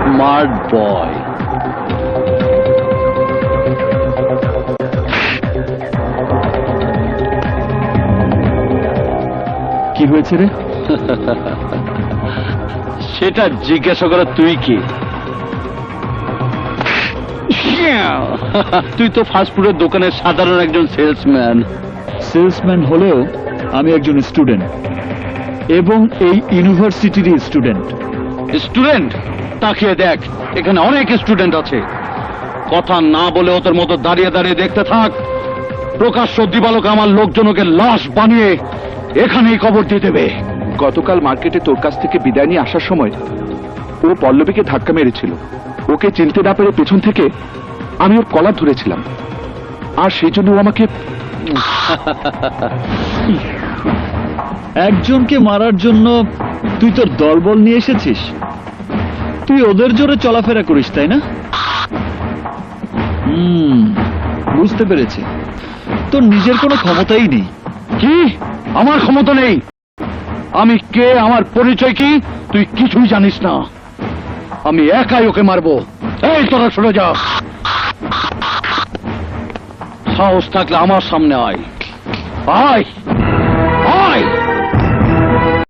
Smart boy. কি হয়েছে রে? সেটা জিজ্ঞাসা করে তুই কি? তুই তো ফাস্টফুডের দোকানের সাধারণ একজন সেলসম্যান সেলসম্যান হলেও আমি একজন স্টুডেন্ট এবং এই ইউনিভার্সিটির স্টুডেন্ট স্টুডেন্ট তাকিয়ে দেখ এখানে অনেক স্টুডেন্ট আছে। কথা না বলে ওদের মতো দাঁড়িয়ে দাঁড়িয়ে দেখতে থাক। প্রকাশ্য দিবালোক আমার লোকজনকে লাশ বানিয়ে এখানেই কবর দিয়ে দেবে। গতকাল মার্কেটে তোর কাছ থেকে বিদায় নিয়ে আসার সময় ও পল্লবীকে ধাক্কা মেরেছিল। ওকে চিনতে না পেরে পেছন থেকে আমি ওর কলার ধরেছিলাম। আর সেই জন্য ও আমাকে একজনকে মারার জন্য তুই তোর দলবল নিয়ে এসেছিস? তুই ওদের জোরে চলাফেরা করিস, তাই না? হুম, বুঝতে পেরেছি। তোর নিজের কোনো ক্ষমতাই নেই। কি? আমার ক্ষমতা নেই? আমি কে? আমার পরিচয় কি? তুই কিছুই জানিস না। আমি একাই ওকে মারবো। এই, তোরা সরে যা। সাহস থাকলে আমার সামনে আয়। আয়! আয়